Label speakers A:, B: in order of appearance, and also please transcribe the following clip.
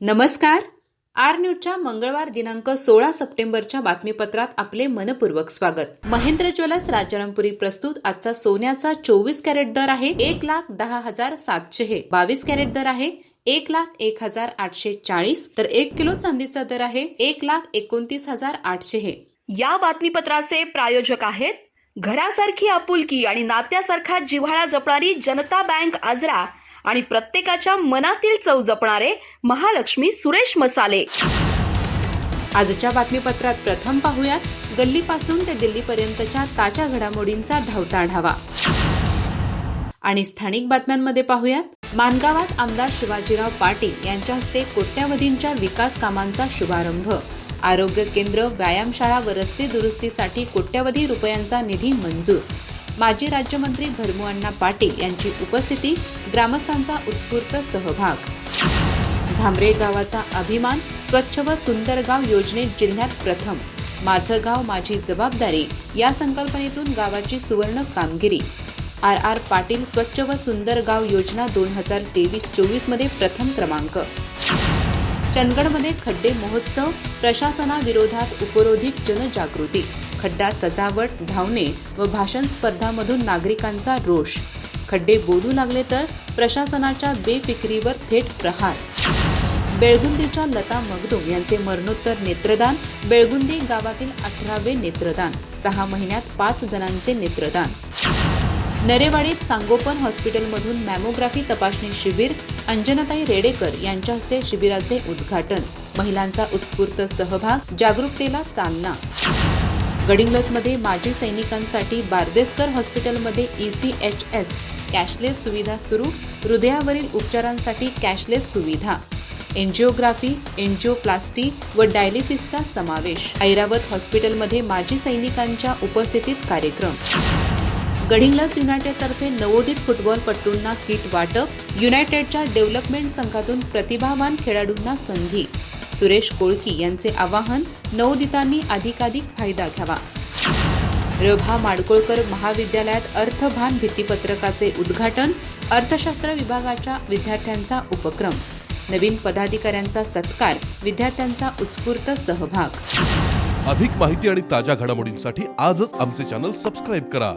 A: नमस्कार. आर न्यूजच्या मंगळवार दिनांक सोळा सप्टेंबरच्या बातमीपत्रात आपले मनपूर्वक स्वागत. महेंद्र ज्वेलर्स राजारामपुरी प्रस्तुत आजचा सोन्याचा चोवीस कॅरेट दर आहे एक लाख दहा हजार सातशे हे. बावीस कॅरेट दर आहे एक लाख एक हजार आठशे चाळीस. तर एक किलो चांदीचा दर आहे एक लाख एकोणतीस हजार आठशे हे.
B: या बातमीपत्राचे प्रायोजक आहेत घरासारखी आपुलकी आणि नात्यासारखा जिव्हाळा जपणारी जनता बँक आजरा आणि प्रत्येकाच्या मनातील चव जपणारे महालक्ष्मी सुरेश मसाले.
A: आजच्या बातमीपत्रात प्रथम पाहूयात गल्लीपासून ते दिल्लीपर्यंतच्या ताज्या घडामोडींचा धावता आढावा. आणि स्थानिक बातम्यांमध्ये पाहूयात मानगावात आमदार शिवाजीराव पाटील यांच्या हस्ते कोट्यावधींच्या विकास कामांचा शुभारंभ. आरोग्य केंद्र व्यायामशाळा व रस्ते दुरुस्तीसाठी कोट्यावधी रुपयांचा निधी मंजूर. माजी राज्यमंत्री भरमुअण्णा पाटील यांची उपस्थिती ग्रामस्थांचा उत्स्फूर्त सहभाग. झांबरे गावाचा अभिमान स्वच्छ व सुंदर गाव योजनेत जिल्ह्यात प्रथम. माझं गाव माझी जबाबदारी या संकल्पनेतून गावाची सुवर्ण कामगिरी. आर आर पाटील स्वच्छ व सुंदर गाव योजना दोन हजार तेवीस चोवीसमध्ये प्रथम क्रमांक. चंदगडमध्ये खड्डे महोत्सव प्रशासनाविरोधात उपरोधिक जनजागृती. खड्डा सजावट धावणे व भाषण स्पर्धामधून नागरिकांचा रोष. खड्डे बोलू लागले तर प्रशासनाच्या बेफिक्रीवर थेट प्रहार. बेळगुंदीच्या लता मगदूम यांचे मरणोत्तर नेत्रदान बेळगुंदी गावातील अठरावे नेत्रदान सहा महिन्यात पाच जणांचे नेत्रदान. नरेवाडीत सांगोपन हॉस्पिटलमधून मॅमोग्राफी तपासणी शिबिर अंजनाताई रेडेकर यांच्या हस्ते शिबिराचे उद्घाटन. महिलांचा उत्स्फूर्त सहभाग जागरूकतेला चालना. गडिंग्लजमध्ये माजी सैनिकांसाठी बारदेसकर हॉस्पिटलमध्ये E C H S cashless सुविधा सुरू हृदयावरील उपचारांसाठी कॅशलेस सुविधा. एन्जिओग्राफी एन्जिओप्लास्टी व डायलिसिसचा समावेश. ऐरावत हॉस्पिटलमध्ये माजी सैनिकांच्या उपस्थितीत कार्यक्रम. गडिंग्लज युनायटेडतर्फे नवोदित फुटबॉलपटूंना किट वाटप युनायटेडच्या डेव्हलपमेंट संघातून प्रतिभावान खेळाडूंना संधी. सुरेश कोळकी यांचे आवाहन नवोदितांनी अधिकाधिक फायदा घ्यावा. रभा माडकोळकर महाविद्यालयात अर्थभान भित्तीपत्रकाचे उद्घाटन अर्थशास्त्र विभागाच्या विद्यार्थ्यांचा उपक्रम. नवीन पदाधिकाऱ्यांचा सत्कार विद्यार्थ्यांचा उत्स्फूर्त सहभाग.
C: अधिक माहिती आणि ताज्या घडामोडींसाठी आजच आमचे चॅनल सबस्क्राईब करा.